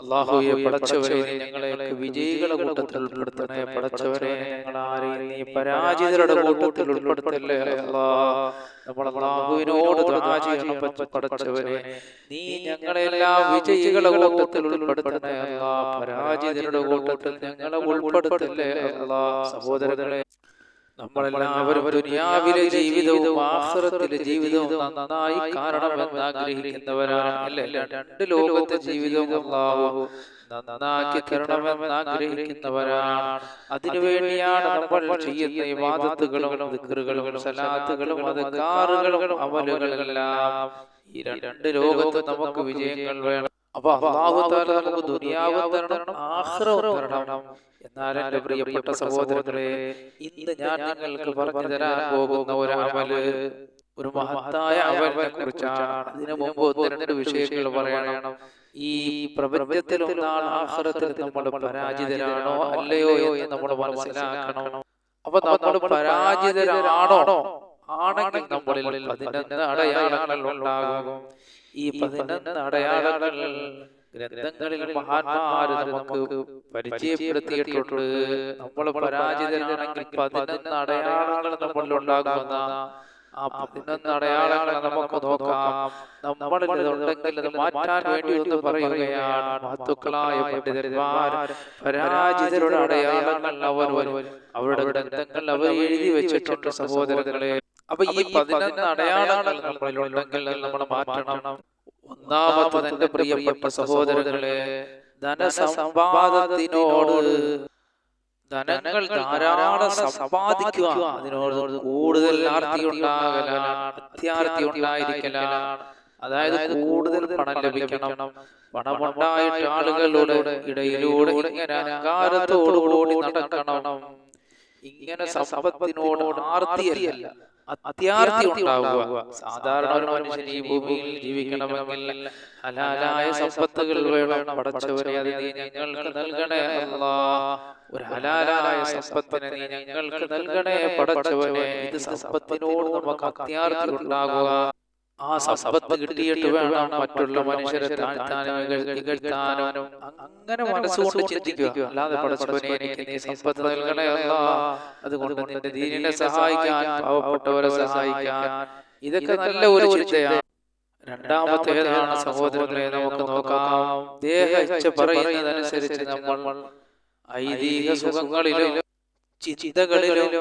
അള്ളാഹുയെ പടച്ചവരെ ഞങ്ങളെ വിജയികളെ കൂട്ടത്തിൽ ഉൾപ്പെടുത്തണേ പടച്ചവരെ ഞങ്ങൾ ആരെയും നീ പരാജിതരുടെ കൂട്ടത്തിൽ ഉൾപ്പെടുത്തല്ലേ അല്ലാ. നമ്മൾ അള്ളാഹുവിനോട് ചെയ്യണം പടച്ചവരെ നീ ഞങ്ങളെല്ലാം വിജയികളെ കൂട്ടത്തിൽ ഉൾപ്പെടുത്തണേ അല്ലാ. പരാജിതരുടെ കൂട്ടത്തിൽ ഞങ്ങളെ ഉൾപ്പെടുത്തല്ലേ അല്ലാ. സഹോദരങ്ങളെ നമ്മളെല്ലാവരും ദുനിയാവിലെ ജീവിതവും ജീവിതവും നന്നായി കാണണമെന്ന് ആഗ്രഹിക്കുന്നവരാണ്. അല്ലേ? രണ്ട് ലോകത്തെ ജീവിതവും അല്ലാഹു നന്നാക്കി തരണമെന്ന് ആഗ്രഹിക്കുന്നവരാണ്. അതിനുവേണ്ടിയാണ് നമ്മൾ ചെയ്യുന്ന വിവാദത്തുകളും ദിക്റുകളും സലാത്തുകളും അമലുകളെല്ലാം ഈ രണ്ട് ലോകത്ത് നമുക്ക് വിജയങ്ങൾ വേണം. അപ്പൊ അള്ളാഹു താല നമുക്ക് ദുനിയാവ് തരണം തരണം എന്നാൽ എന്റെ പ്രിയപ്പെട്ട സഹോദരങ്ങളെ ഇന്ന് ഞാൻ നിങ്ങൾക്ക് പറഞ്ഞു തരാൻ പോകുന്ന ഒരു അമൽ ഒരു മഹത്തായ അമലിനെ കുറിച്ചാണ്. അതിനു മുമ്പ് ഒന്ന് രണ്ട് വിഷയങ്ങൾ പറയണം. ഈ പ്രപഞ്ചത്തിലും നാൾ ആഹ്റത്തിൽ നമ്മൾ പരാജിതരാണോ അല്ലയോ എന്ന് നമ്മൾ മനസ്സിലാക്കണം. അപ്പൊ നമ്മൾ പരാജിതരാണോ? ആണെങ്കിൽ നമ്മളിൽ പതിനൊന്ന് അടയാളങ്ങൾ ഉണ്ടാകും. ഈ പതിനൊന്ന് അടയാളങ്ങൾ ഗ്രന്ഥങ്ങളിൽ മഹാന്മാര് നമുക്ക് പരിചയപ്പെടുത്തിയിട്ടുണ്ട്. നമ്മൾ പരാജിതരാണെങ്കിൽ പതിനൊന്ന് അടയാളങ്ങൾ നമ്മളിൽ ഉണ്ടാകുന്ന ആ പതിനൊന്ന് അടയാളങ്ങൾ നമുക്ക് നോക്കാം. നമ്മളിൽ ഉണ്ടെങ്കിൽ അത് മാറ്റാൻ വേണ്ടി ഒന്ന് പറയുകയാണ് മഹത്തുക്കളായ പണ്ഡിതന്മാർ പരാജിതരുടെ അടയാളങ്ങൾ അവർ അവരുടെ ഗ്രന്ഥങ്ങൾ അവർ എഴുതി വെച്ചിട്ടുണ്ട് സഹോദരങ്ങളെ. അപ്പൊ ഈ പതിനൊന്ന് അടയാളങ്ങൾ നമ്മളിൽ ഉണ്ടെങ്കിൽ നമ്മൾ മാറ്റണം. ഒന്നാമത് എന്റെ പ്രിയപ്പെട്ട സഹോദരങ്ങളെ ധനസമ്പാദത്തിനോട് ധനങ്ങൾ ധാരാളം സമ്പാദിക്കുക. അതിനോട് കൂടുതൽ ആർത്തി ഉണ്ടാകലാണ് അത്യാർത്തി ഉണ്ടായിരിക്കലാണ് അതായത് കൂടുതൽ പണം ലഭിക്കണം. പണമുണ്ടായിട്ട് ആളുകളുടെ ഇടയിലൂടെ ഇങ്ങനെ അഹങ്കാരത്തോടുകൂടി നടക്കണം. ഇങ്ങനെ സമ്പത്തിനോട് ആർത്തിയല്ല. അത്യാർത്തി ഉണ്ടാവുക സാധാരണ ഒരു മനുഷ്യൻ ഈ ഭൂമിയിൽ ജീവിക്കണമെങ്കിൽ ഹലാലായ സമ്പത്തുകൾ വേണം പടച്ചവരെ അത് നീ ഞങ്ങൾക്ക് നൽകണേ ഒരു ഹലാലായ സമ്പത്തിനെ നീ ഞങ്ങൾക്ക് നൽകണേ പടച്ചവനെ. ഇത് സമ്പത്തിനോട് നമുക്ക് അത്യാർത്തി ഉണ്ടാകുക ആ സമ്പത്ത് കിട്ടിയിട്ട് വേണം മറ്റുള്ള മനുഷ്യരെ താഴ്ത്താനും ഇകഴ്- ഇകഴ്ത്താനും അങ്ങനെ മനസ്സുകൊണ്ട് ചിന്തിക്കുക. അല്ലാതെ പടച്ചവനെ എനിക്ക് നീ സമ്പത്ത് നൽകണേ അല്ല. അതുകൊണ്ട് നിന്റെ ദീനിനെ സഹായിക്കാൻ പാവപ്പെട്ടവരെ സഹായിക്കാൻ. ഇതൊക്കെ നല്ല ഒരു ചിന്തയാണ്. രണ്ടാമത്തേതാണ് സഹോദരങ്ങളെ നമുക്ക് നോക്കാം. ദേഹ ഇച്ഛ പറയുന്നതനുസരിച്ച് നമ്മൾ ഐതിഹ്യ സുഖങ്ങളിലും ചിന്തകളിലും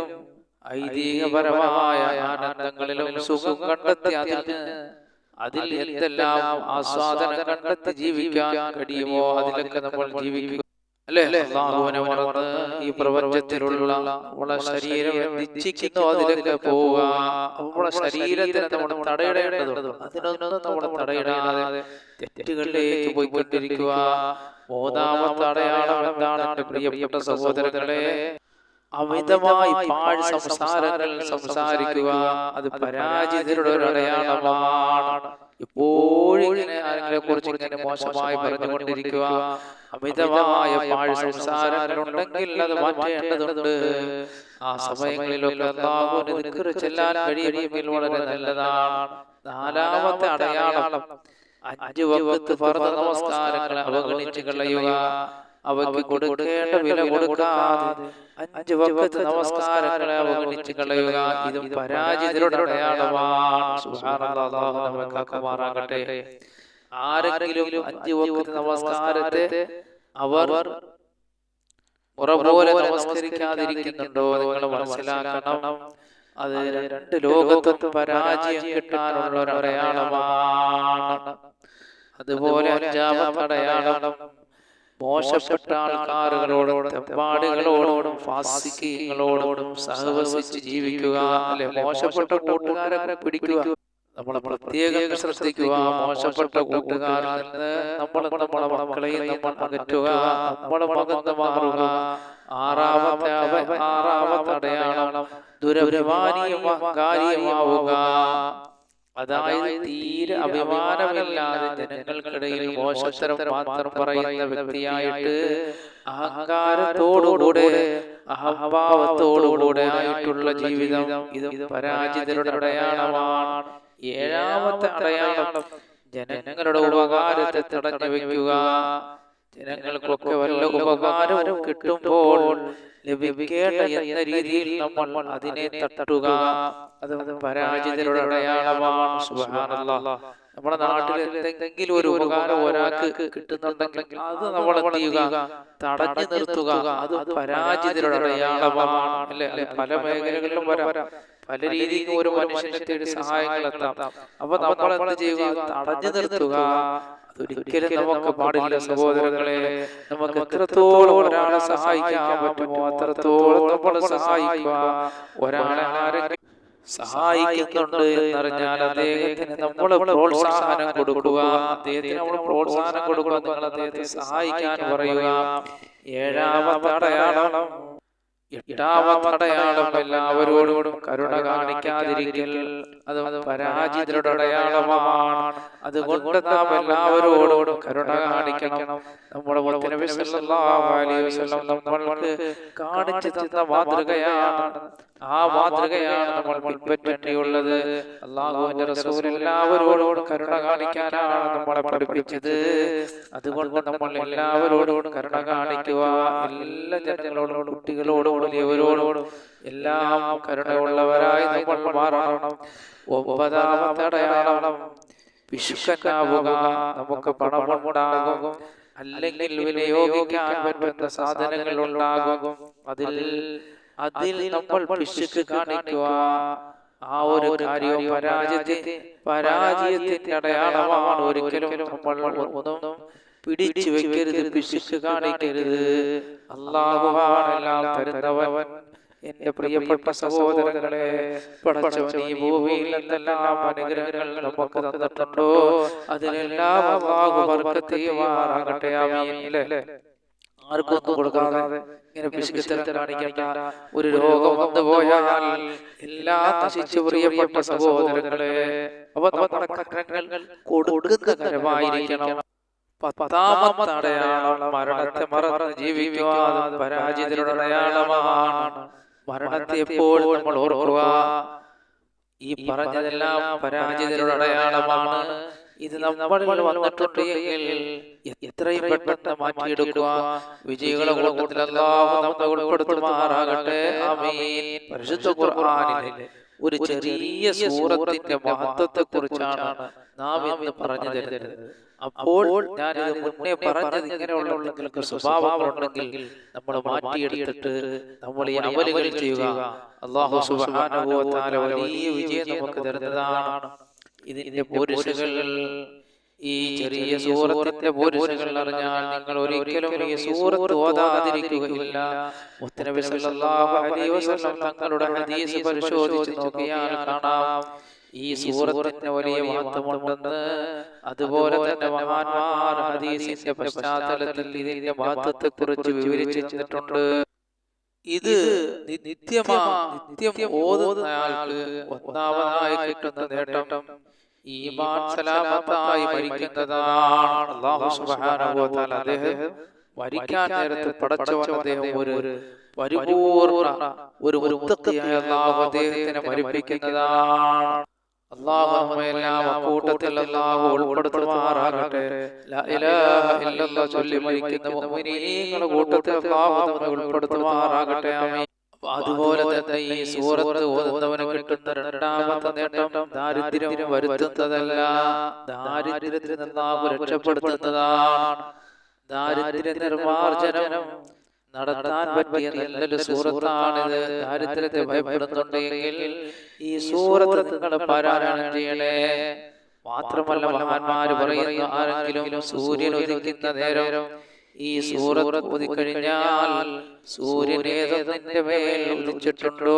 ഐതിഹ്യപരമായ ആനന്ദങ്ങളിലും സുഖം കണ്ടെത്തി അതിൽ അതിൽ എന്തെല്ലാം ആസ്വാദനം കണ്ടെത്തി ജീവിക്കാൻ കഴിയുമോ അതിലൊക്കെ നമ്മൾ ജീവിക്കുക അല്ലേ? അള്ളാഹുവിനെ മറന്ന് ഈ പ്രപഞ്ചത്തിലുള്ള നമ്മളെ ശരീരം നിശ്ചിക്കുന്നു അതിലൊക്കെ പോവുക. നമ്മളെ ശരീരത്തിന് നമ്മൾ തടയിടേണ്ടതുണ്ട്. അതിനൊന്നും നമ്മൾ തടയിടാതെ തെറ്റുകളിലേക്ക് പോയിക്കൊണ്ടിരിക്കുക. മൂന്നാമത്തെ അടയാളം എന്താണ് എന്റെ പ്രിയപ്പെട്ട സഹോദരങ്ങളെ? അമിതമായി പാഴ് സംസാരങ്ങൾ സംസാരിക്കുക അത് പരാജിതരുടെ ഒരു അടയാളമാണ്. എപ്പോഴും ഇങ്ങനെ ആരെങ്കിലും കുറിച്ച് ഇങ്ങനെ മോശമായി പറഞ്ഞുകൊണ്ടിരിക്കുക അമിതമായ പാഴ് സംസാരങ്ങൾ ഉണ്ടെങ്കിൽ അത് മാറ്റേണ്ടതുണ്ട്. ആ സമയങ്ങളിലൊക്കെ അള്ളാഹുവിന് ചെല്ലാൻ കഴിയുമെങ്കിൽ വളരെ നല്ലതാണ്. നാലാമത്തെ അടയാളം അഞ്ചു വകുപ്പ് ഫർദ് നമസ്കാരങ്ങളെ അവഗണിച്ച് കളയുക. അവയ്ക്ക് കൊടുക്കേണ്ട വില കൊടുക്കാതെ അഞ്ച് വക്കത്ത് നമസ്കാരങ്ങളെ അവഗണിച്ച് കളയുക. ഇതും പരാജിതരുടെ അടയാളമാണ്. ആരെങ്കിലും അഞ്ച് വക്കത്ത് നമസ്കാരത്തെ അവർ മുറ പോലെ നമസ്കരിക്കാതിരിക്കുന്നുണ്ടോ നിങ്ങൾ മനസ്സിലാക്കണം. അത് രണ്ട് ലോകത്തും പരാജയം കിട്ടാനുള്ള ഒരു അടയാളമാണ്. അതുപോലെ അഞ്ചാമത്തെ അടയാളം മോശപ്പെട്ട ആൾക്കാരുകളോടും തെമ്പാടികളോടും ഫാസിക്കങ്ങളോടും സഹവസിച്ച് ജീവിക്കുക അല്ലെ മോശപ്പെട്ട കൂട്ടുകാരെ പിടിക്കുക. നമ്മൾ പ്രത്യേകം ശ്രദ്ധിക്കുക മോശപ്പെട്ട കൂട്ടുകാരിൽ നിന്ന് നമ്മൾ നമ്മളെ മക്കളെയും നമ്മൾ അകറ്റുക നമ്മളെ മകന്ന് മാറുക. ആറാമത്തെ ആറാമത്തെ അടയാളം ദുരഭിമാനിയും അഹങ്കാരിയുമാവുക. അതായത് തീരെ അഭിമാനമില്ലാതെ ജനങ്ങൾക്കിടയിൽ മോശത്തരം മാത്രം പറയുന്ന വ്യക്തിയായിട്ട് അഹങ്കാരത്തോടുകൂടെ അഹംഭാവത്തോടുകൂടെ ആയിട്ടുള്ള ജീവിതം ഇത് പരാജിതരുടെ അടയാളമാണ്. ഏഴാമത്തെ അടയാളം ജനങ്ങളുടെ ഉപകാരത്തെ തടഞ്ഞു വെക്കുക. ജനങ്ങൾക്കൊക്കെ വല്ല ഉപകാരവും കിട്ടുമ്പോൾ ലഭിക്കേണ്ട എന്ന രീതിയിൽ നമ്മൾ അതിനെ തട്ടുക. അത് പരാജിതരുടെ അടയാളമാണ്. നമ്മുടെ നാട്ടിൽ എന്തെങ്കിലും ഒരു ഉപകാരം ഒരാൾക്ക് കിട്ടുന്നുണ്ടെങ്കിൽ അത് നമ്മൾ ചെയ്യുക തടഞ്ഞു നിർത്തുക. അത് പരാജിതരുടെ അടയാളമാണ്. അല്ലെ? പല മേഖലകളിലും വരാം. പല രീതിയിൽ ഒരു മനുഷ്യനെ തേടി സഹായങ്ങൾ എത്താം അപ്പൊ നമ്മൾ എന്ത് ചെയ്യുക? തടഞ്ഞു നിർത്തുക. അതൊരിക്കലും നമുക്ക് പാടില്ല സഹോദരങ്ങളെ. നമുക്ക് എത്രത്തോളം ഒരാളെ സഹായിക്കാൻ പറ്റുമോ അത്രത്തോളം നമ്മൾ സഹായിക്കുക. ഒരാളെ ആരെങ്കിലും സഹായിക്കുന്നുണ്ട് എന്നറിഞ്ഞാൽ അദ്ദേഹത്തിന് നമ്മൾ പ്രോത്സാഹനം കൊടുക്കുക. അദ്ദേഹത്തിന് നമ്മൾ പ്രോത്സാഹനം കൊടുക്കുക. നിങ്ങൾ അദ്ദേഹത്തെ സഹായിക്കാൻ പറയുക. ഏഴാമത്തെ അടയാളം. എട്ടാമത്തെ അടയാളം എല്ലാവരോടും കരുണ കാണിക്കാതിരിക്കൽ അത് പരാജിതരുടെ അടയാളമാണ്. അതുകൊണ്ട് നാം എല്ലാവരോടും കരുണ കാണിക്കണം. നമ്മുടെ നമ്മൾക്ക് കാണിച്ചു തന്ന മാതൃകയാണ് ആ മാതൃകയാണ് നമ്മൾ പിൻപറ്റേണ്ടിയുള്ളത്. അള്ളാഹുവിന്റെ റസൂൽ എല്ലാവരോടും കരുണ കാണിക്കാനാണ് നമ്മളെ പഠിപ്പിച്ചത്. അതുകൊണ്ട് നമ്മൾ എല്ലാവരോടും കരുണ കാണിക്കുക. എല്ലാ ജനങ്ങളോടും കുട്ടികളോടും വലിയവരോടും എല്ലാം കരുണയുള്ളവരായി നമ്മൾ മാറണം. ഒമ്പതാമത്തെ അടയാളം വിശുക്കനാവുക നമുക്ക് പണമുണ്ടാകും. അല്ലെങ്കിൽ വിനിയോഗിക്കാൻ പറ്റുന്ന സാധനങ്ങൾ ഉണ്ടാകും. അതിൽ അതിൽ നമ്മൾ പിശുക്ക് കാണിക്കുക. ആ ഒരു കാര്യവും പരാജയത്തെ പരാജയത്തിന്റെ അടയാളമാണ് ഒരിക്കലും നമ്മൾ ഒന്നും പിടിച്ചു വെക്കരുത് പിശുക്ക് കാണിക്കരുത്. അള്ളാഹുവാണെല്ലാം തരുന്നവൻ എന്റെ പ്രിയപ്പെട്ട സഹോദരങ്ങളെ പടച്ചവൻ ഈ ഭൂമിയിൽ എന്തെല്ലാം അനുഗ്രഹങ്ങൾ നമുക്ക് തന്നിട്ടുണ്ടോ? അതിലെല്ലാം അള്ളാഹു ബർക്കത്ത് ചെയ്യുമാറാകട്ടെ. ആമീൻ. ആർക്കും ഒന്നും കൊടുക്കാതെ ഇങ്ങനെ പിശുക്കിത്തരം കാണിക്കേണ്ട ഒരു രോഗം വന്നു പോയാൽ എല്ലാ നശിച്ചു പ്രിയപ്പെട്ട സഹോദരങ്ങളെ അവ നമ്മുടെ കരങ്ങൾ കൊടുക്കുന്ന കരമായിരിക്കണം പത്താമത്തെ അടയാളം മരണത്തെ മറന്ന് ജീവിക്കുക അത് പരാജിതരുടെ അടയാളമാണ്. മരണത്തെ എപ്പോഴും നമ്മൾ ഓർക്കുക? ഈ പറഞ്ഞതെല്ലാം പരാജിതരുടെ അടയാളമാണ്. ഇത് നമ്മളിൽ വന്നിട്ടുണ്ട് എങ്കിൽ എത്രയും പെട്ടെന്ന് മാറ്റിയെടുക്കുക. വിജയികളെ കൂട്ടത്തിൽ അല്ലാഹു നമ്മെ ഉൾപ്പെടുത്തുമാറാകട്ടെ. ആമീൻ. പരിശുദ്ധ ഖുർആനിലെ ഒരു ചെറിയ സൂറത്തിന്റെ മഹത്വത്തെ കുറിച്ചാണ് നാം ഇന്ന് പറഞ്ഞു തരുന്നത്. അപ്പോൾ ഞാൻ ഇത് മുന്നേ പറഞ്ഞത് ഇങ്ങനെയുള്ള നിങ്ങൾക്ക് സ്വഭാവങ്ങളുണ്ടെങ്കിൽ നമ്മൾ മാറ്റിയെടുത്തിട്ട് നമ്മൾ ഈ അമലുകൾ ചെയ്യുക. അള്ളാഹു തആല വലിയ വിജയം നമുക്ക് തരുന്നതാണ്. ഇതിന്റെ പോരിഷകൾ ഈ ചെറിയ സൂറത്തിന്റെ പോരിഷകൾ അറിഞ്ഞാൽ നിങ്ങൾ ഒരിക്കലും ഈ സൂറത്ത് ഓതാതിരിക്കുകയില്ല. മുത്തനബി സല്ലല്ലാഹു അലൈഹി വസല്ലം തങ്ങളുടെ ഹദീസ് പരിശോധിച്ച് നോക്കിയാൽ കാണാം. ഈ സൂറത്തിന് വലിയ മഹത്വമുണ്ടെന്ന് അതുപോലെ തന്നെ മഹാന്മാർ ഹദീസിന്റെ പശ്ചാത്തലത്തിൽ ഇതിന്റെ മഹത്വത്തെ കുറിച്ച് വിവരിച്ചു തന്നിട്ടുണ്ട് ഇത് നിത്യമാ നിത്യം ഓതുന്നയാൾക്ക് ഒന്നാമതായി കിട്ടുന്ന നേട്ടം ഈമാൻ സലാമത്തായി മരിക്കുന്നതാണ്. അല്ലാഹു സുബ്ഹാനഹു വ തആല അദ്ദേഹം മരിക്കാൻ നേരത്ത് പടച്ചവൻ അദ്ദേഹം ഒരു പരിപൂർണ ഒരു അല്ലാഹു അദ്ദേഹത്തിനെ മരിപ്പിക്കുന്നതാണ്. അല്ലാഹു നമ്മയെല്ലാം കൂട്ടത്തിൽ അല്ലാഹു ഉൾപ്പെടുത്തുമാറാകട്ടെ. ചൊല്ലി മരിക്കുന്ന മുഅ്മിനീങ്ങളുടെ കൂട്ടത്തിൽ അല്ലാഹു നമ്മെ ഉൾപ്പെടുത്തുമാറാകട്ടെ. ആമീൻ. അതുപോലെ തന്നെ ഈ സൂറത്ത് ഓതുന്നവന് കിട്ടുന്ന രണ്ടാമത്തെ നേട്ടം ദാരിദ്ര്യം വരുത്തുന്നതല്ല. ദാരിദ്ര്യത്തിൽ നിന്നാകും രക്ഷപ്പെടുത്തുന്നതാണ്. ദാരിദ്ര്യ നിർമാർജനം. നടത്താൻ പറ്റിയ നല്ലൊരു സൂറത്താണിത് ദാരിദ്ര്യത്തെ ഭയപ്പെടുന്നുണ്ടെങ്കിൽ ഈ സൂറത്ത് നിങ്ങൾ പാരായണം ചെയ്യണേ. മാത്രമല്ല മഹാന്മാര് പറയുന്നു ആരെങ്കിലും സൂര്യൻ ഉദിക്കുന്ന നേരം ഈ സൂറത്ത് ഒതുക്കഴിഞ്ഞാൽ സൂര്യൻ ഏതതിന്റെ മേൽ ഉദിച്ചിട്ടുണ്ടോ?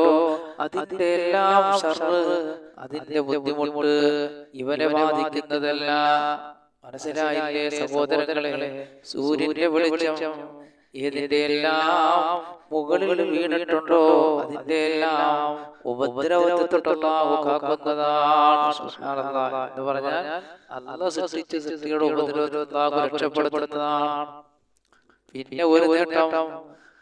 അതിന്റെ എല്ലാം സർവ് അതിന്റെ ബുദ്ധിമുട്ട് ഇവരെ ബാധിക്കുന്നതല്ല. മനസ്സിലായില്ലേ സഹോദരങ്ങളെ? സൂര്യന്റെ വെളിച്ചം ഏതിന്റെ എല്ലാം മുകളിൽ വീണിട്ടുണ്ടോ? അതിന്റെ എല്ലാം ഉപദ്രവത്തൊട്ടുള്ളാഹു കാക്കുന്നതാണ് എന്ന് പറഞ്ഞാൽ അല്ലാഹ് സൃഷ്ടിച്ച സൃഷ്ടിയുടെ ഉപദ്രവത്തൊട്ടാഹു രക്ഷപ്പെടുത്തുന്നതാണ്. പിന്നെ ഒരു നേട്ടം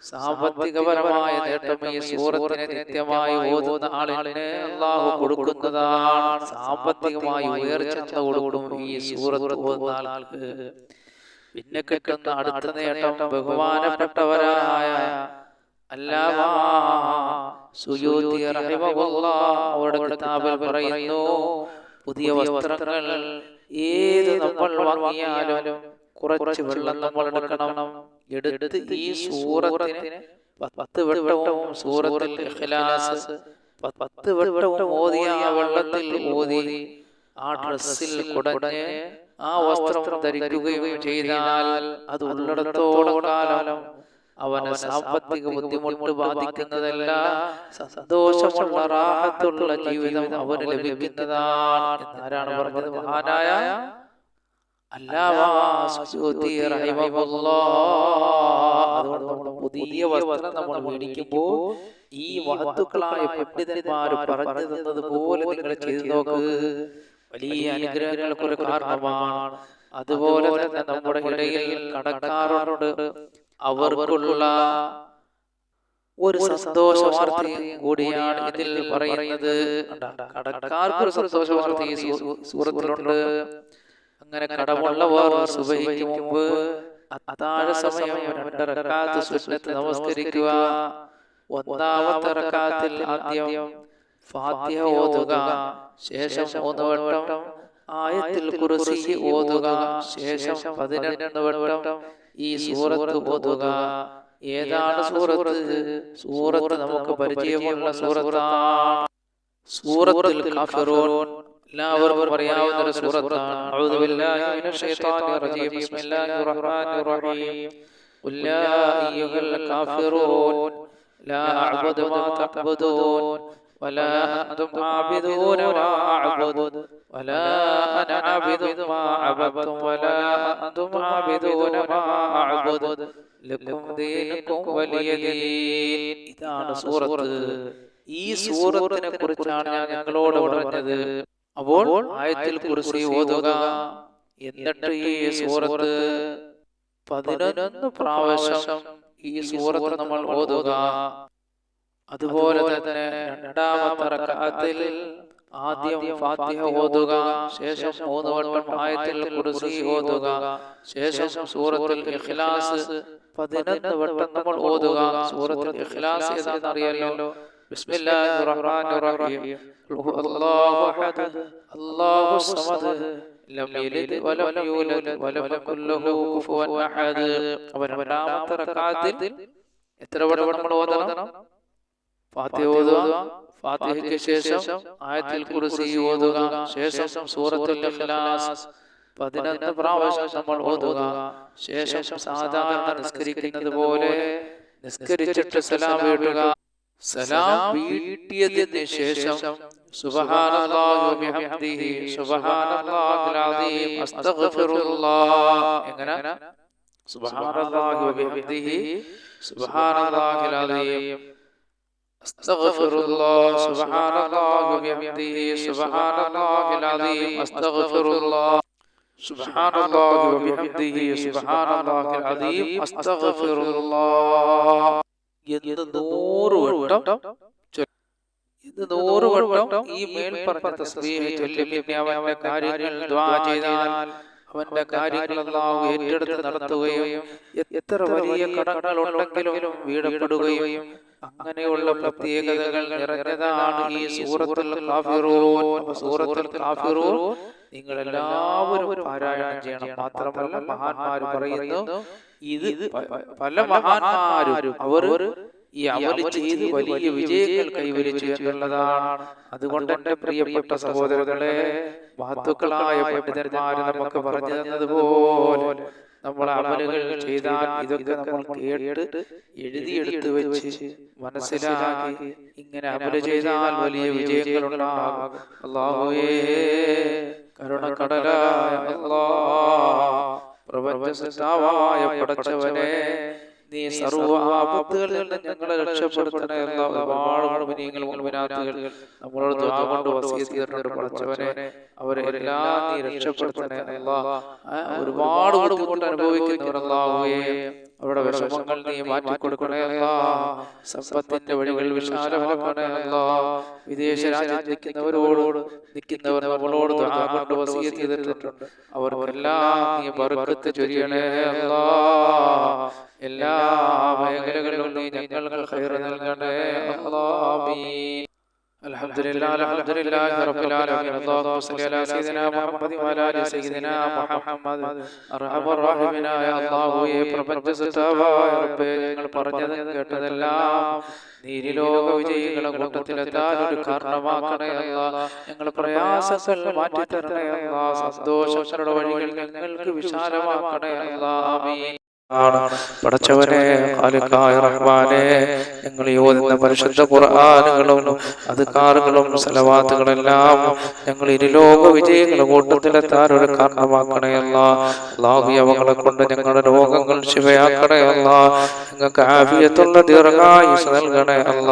സാമ്പത്തികപരമായ നേട്ടം ഈ സൂറത്തിനെ നിത്യമായി ഓതുന്ന ആളിനെ അള്ളാഹു കൊടുക്കുന്നതാണ്. സാമ്പത്തികമായി ഉയർച്ച കൊടുക്കും ഈ സൂറത്ത് ഓതുന്ന ആൾക്ക്. പിന്നെ കിട്ടുന്ന അടുത്ത നേട്ടം ബഹുമാനപ്പെട്ടവരായ അവരുടെ കിതാബിൽ പറയുന്നു പുതിയ വസ്ത്രങ്ങൾ ഏത് നമ്മൾ വാങ്ങിയാലും കുറച്ച് വെള്ളം നമ്മൾ എടുക്കണം. എടുത്ത് ഈ സൂറത്തിന് പത്ത് വെള്ളവും സൂറത്തിൽ ഇഖ്ലാസ് പത്ത് വെള്ളവും ഓതിയ ആ വെള്ളത്തിൽ ഓതി ആ ഡ്രസ്സിൽ കുടഞ്ഞ് ആ വസ്ത്രം ധരിക്കുകയും ചെയ്താൽ അത് ഉള്ളിടത്തോളം കാലം അവന് സാമ്പത്തിക ബുദ്ധിമുട്ട് ബാധിക്കുന്നതല്ല സന്തോഷമുള്ള റാഹത്തുള്ള ജീവിതം അവന് ലഭിക്കുന്നതാണ് എന്നാരാണ് പറഞ്ഞത് മഹാനായ പുതിയ വസ്ത്രം നമ്മൾ മേടിക്കുമ്പോ ഈ വസ്തുക്കളായ പണ്ഡിതന്മാർ പറഞ്ഞു തന്നത് പോലെ നിങ്ങൾ ചെയ്തു നോക്ക്. വലിയ അനുഗ്രഹങ്ങൾക്കൊരു കാരണമാണ്. അതുപോലെ തന്നെ നമ്മുടെ ഇടയിൽ കടക്കാറുണ്ട്. അവർക്കുള്ള ഒരു സന്തോഷ വാർത്തയും കൂടിയാണ് ഇതിൽ പറയുന്നത്. കടക്കാർക്ക് ഒരു സന്തോഷ വാർത്ത ഈ സൂറത്തിലുണ്ട്. അങ്ങനെ കടമുള്ളവർ സുബഹിക്ക് മുമ്പ് അത്താഴ സമയം രണ്ടരക്കാത്ത് സുന്നത്ത് നമസ്കരിക്കുക. ഒന്നാമത്തെ റക്കാത്തിൽ ആദ്യം ഫാത്തിഹ ഓതുക ശേഷം മൂന്ന് വട്ടം ആയത്തിൽ കുറിസി ഓതുക ശേഷം പതിനെട്ട് വട്ടം ഈ സൂറത്ത് ഓതുക. ഏതാണ് സൂറത്ത്? സൂറത്ത് നമുക്ക് പരിചയമുള്ള സൂറത്താണ്. സൂറത്തുൽ കാഫിറൂൻ. എല്ലാവർക്കും അറിയാവുന്ന ഒരു സൂറത്താണ്. അഊദു ബില്ലാഹി മിനശ് ശൈത്വാനിർ റജീം. ബിസ്മില്ലാഹിർ റഹ്മാനിർ റഹീം. ഖുൽ യാ അയ്യുഹൽ കാഫിറൂൻ. ലാ അഅ്ബുദു മാ തഅ്ബുദൂൻ ولا أنتم عابدون ما أعبد ولا أنا عابد ما عبدتم ولا أنتم عابدون ما أعبد لكم دينكم ولي دين ഇതാണ് സൂറത്ത് ഈ സൂറത്തിനെ കുറിച്ചാണ് ഞാൻ നിങ്ങളോട് പറഞ്ഞത് അപ്പോൾ ആയത്തിൽ കുറിച്ച് ഓതുക എന്നിട്ട് ഈ സൂറത്ത് പതിനൊന്ന് പ്രാവശ്യം ഈ സൂറത്ത് നമ്മൾ ഓതുക അതുപോലെ തന്നെ രണ്ടാമത്തെ റക്അത്തിൽ ആദ്യം ഫാത്തിഹ ഓതുക ശേഷം മൂന്ന് വട്ടം ആയത്തിൽ കുർസി ഓതുക ശേഷം സൂറത്തുൽ ഇഖ്ലാസ് പതിനൊന്ന് വട്ടം നമ്മൾ ഓതുക സൂറത്തുൽ ഇഖ്ലാസ് ഏതാണെന്ന് അറിയാലോ ബിസ്മില്ലാഹിർ റഹ്മാനിർ റഹീം. അല്ലാഹു അഹദ് അല്ലാഹു സമദ് ലം യലിദ് വലം യൂലദ് വലം യകുൽ ലഹു കുഫുവൻ അഹദ് അവൻ രണ്ടാമത്തെ റക്അത്തിൽ എത്ര വട്ടം നമ്മൾ ഓതണം? ഫാത്തിഹ ഓതുക ഫാത്തിഹയ്ക്ക് ശേഷം ആയത്തിൽ കുറിച്ച് ഓതുക ശേഷം സൂറത്തുൽ ഇഖ്ലാസ് പതിനൊന്ന് പ്രാവശ്യം നമ്മൾ ഓതുക ശേഷം സാധാരണ നിസ്കരിക്കുന്നത് പോലെ നിസ്കരിച്ചിട്ട് സലാം വീട്ടുക. സലാം വീട്ടിയതിന് ശേഷം എങ്ങനെ? സുബ്ഹാനല്ലാഹി വബിഹംദിഹി സുബ്ഹാനല്ലാഹിൽ അസീം أستغفر الله سبحان الله وبحمده سبحان الله العظيم أستغفر الله سبحان الله وبحمده سبحان الله العظيم أستغفر الله എന്ന് നൂറ് വട്ടം ഇത് നൂറ് വട്ടം ഈ മേൽ പറഞ്ഞ തസ്ബീഹ് ചൊല്ലി പിന്നെ അവന്റെ കാര്യങ്ങൾ ദ്വാ ചെയ്താൽ അവന്റെ കാര്യങ്ങളെല്ലാം ഏറ്റെടുത്ത് നടത്തുകയും എത്ര വലിയ കടകളുണ്ടെങ്കിലും ഉണ്ടെങ്കിലും വീടപ്പെടുകയും അങ്ങനെയുള്ള പ്രത്യേകതകൾ നിറഞ്ഞതാണ് ഈ സൂറത്തുൽ സൂറത്തുൽ നിങ്ങൾ എല്ലാവരും പാരായണം ചെയ്യണം. മാത്രമല്ല മഹാന്മാർ പറയുന്നു ഇത് പല മഹാന്മാരും അവർ ഈ അമൽ ചെയ്ത് വലിയ വിജയങ്ങൾ കൈവരിച്ചു എന്നുള്ളതാണ്. അതുകൊണ്ട് എന്റെ പ്രിയപ്പെട്ട സഹോദരങ്ങളെ മഹത്തുക്കളായ പണ്ഡിതന്മാര് നമുക്ക് പറഞ്ഞു തന്നതുപോലെ നമ്മൾ അമലുകൾ ചെയ്താൽ ഇതൊക്കെ നമ്മൾ കേട്ട് എഴുതിയെടുത്ത് വെച്ച് മനസ്സിലാക്കി ഇങ്ങനെ അമൽ ചെയ്താൽ വലിയ വിജയങ്ങൾ ഉണ്ടാകും. അള്ളാഹുയേ കരുണക്കടലായ പ്രപഞ്ച സൃഷ്ടാവായ പടച്ചവനെ നീ സർവ ആപത്തുകളിൽ നിന്ന് ഞങ്ങളെ രക്ഷപ്പെടുത്തണേ എന്ന ഒരുപാട് മുഅ്മിനീങ്ങൾ മുഅ്മിനാത്തുകൾ നമ്മളോട് കൊണ്ട് വസീത് ചെയ്തിട്ടുണ്ട് പഠിച്ചവനെ അവരെ എല്ലാം നീ രക്ഷപ്പെടുത്തണേ അല്ലാ ഒരുപാട് ബുദ്ധിമുട്ട് അനുഭവിക്കുന്നവർ അല്ലാഹുവേ അവരുടെ വിഷമങ്ങൾ നീ മാറ്റി കൊടുക്കണേ അല്ലാ സമ്പത്തിന്റെ വഴികൾ വിശാലമാക്കണേ അല്ലാ വിദേശ രാജ്യത്ത് നിൽക്കുന്നവരോട് നിൽക്കുന്നവർ നമ്മളോട് കൊണ്ട് വസിയത്ത് ചെയ്തിട്ടുണ്ട്. അവർക്കെല്ലാം നീ ബർക്കത്ത് ചൊരിയണേ അല്ലാ എല്ലാ മേഖലകളിലും നീ ഞങ്ങൾക്ക് ഖൈർ നൽകണേ അല്ലാമീ الحمد لله الحمد لله رب العالمين اللهم صل على سيدنا محمد وعلى ال سيدنا محمد അർഹമ റഹീമിനായ അല്ലാഹുവേ പ്രപഞ്ച സൃഷ്ടാവായ റബ്ബേ ഞങ്ങൾ പറഞ്ഞതും കേട്ടതെല്ലാം നീരിലോക വിജയികളെ കൂട്ടത്തിലെത്താൻ ഒരു കാരണമാക്കണേ അല്ല ഞങ്ങൾ പ്രയാസങ്ങൾ മാറ്റിത്തരണേ അല്ല സന്തോഷങ്ങളുടെ വഴികൾ ഞങ്ങൾക്ക് വിശാലമാക്കണേ അല്ല ആമീൻ ആണ്. പടച്ചവനെ ഖാലിഖായ റഹ്മാനെ ഞങ്ങൾ യോജിക്കുന്ന പരിശുദ്ധ ഖുർആനുകളും അദ്കാറുകളും സലവാത്തുകളെല്ലാം ഞങ്ങൾ ഇരുലോക വിജയങ്ങളുടെ കൂട്ടത്തിലെത്താൻ ഒരു കാരണമാക്കണയല്ല ലാഹി അവകളെ കൊണ്ട് ഞങ്ങളുടെ രോഗങ്ങൾ ശിവയാക്കണയല്ല നിങ്ങൾക്ക് ഞങ്ങൾക്ക് ആഫിയത്തുള്ള ദീർഘായുസ് നൽകണയല്ല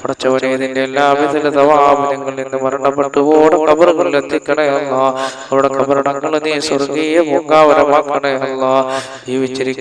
പഠിച്ചവരെ പടച്ചവനെ ഇതിന്റെ എല്ലാവിധ തവാബ് ഞങ്ങൾ ഇന്ന് മരണപ്പെട്ടു ഓടെ കബറുകളിൽ എത്തിക്കണയല്ല അവരുടെ കബറടങ്ങൾ നീ സ്വർഗീയ പൂങ്കാവരമാക്കണേ അല്ല.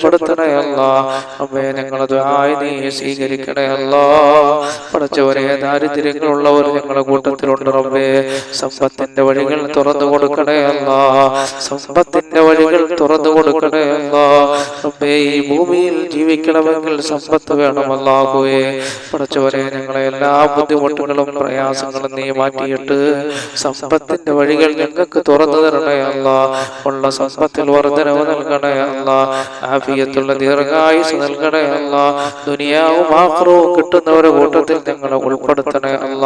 രക്ഷപ്പെടുത്തണേ അല്ലാ അമ്മേ ഞങ്ങളെ ദുആയി നീ സ്വീകരിക്കണേ അല്ലാ പഠിച്ചവനെ ദാരിദ്ര്യങ്ങളുള്ളവർ ഞങ്ങളുടെ കൂട്ടത്തിലുണ്ട് റബ്ബേ. സമ്പത്തിന്റെ വഴികൾ തുറന്നു കൊടുക്കണേ അല്ലാ സമ്പത്തിന്റെ വഴികൾ തുറന്നു കൊടുക്കണേ അല്ലാ റബ്ബേ ഈ ഭൂമിയിൽ ജീവിക്കണമെങ്കിൽ സമ്പത്ത് വേണം അല്ലാഹുവേ പടച്ചവരെ ഞങ്ങളെ എല്ലാ ബുദ്ധിമുട്ടുകളും പ്രയാസങ്ങളും നീ മാറ്റിയിട്ട് സമ്പത്തിന്റെ വഴികൾ ഞങ്ങൾക്ക് തുറന്നു തരണേ അല്ല ഉള്ള സമ്പത്തിൽ വർധനവ് നൽകണേ അല്ല ആഫിയത്തുള്ള ദീർഘായുസ് നൽകണേ അല്ല ദുനിയാവും ആക്രവും കിട്ടുന്നവരുടെ കൂട്ടത്തിൽ ഞങ്ങളെ ഉൾപ്പെടുത്തണേ അല്ല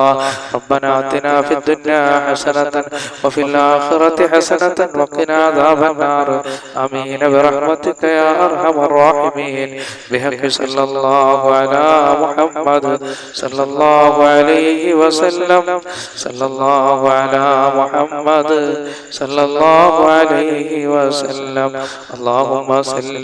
ربنا آتنا في الدنيا حسنة وفي الآخرة حسنة وقنا عذاب النار آمين برحمتك يا أرحم الراحمين بحق صلى الله على محمد صلى الله عليه وسلم صلى الله على محمد صلى الله عليه وسلم اللهم صل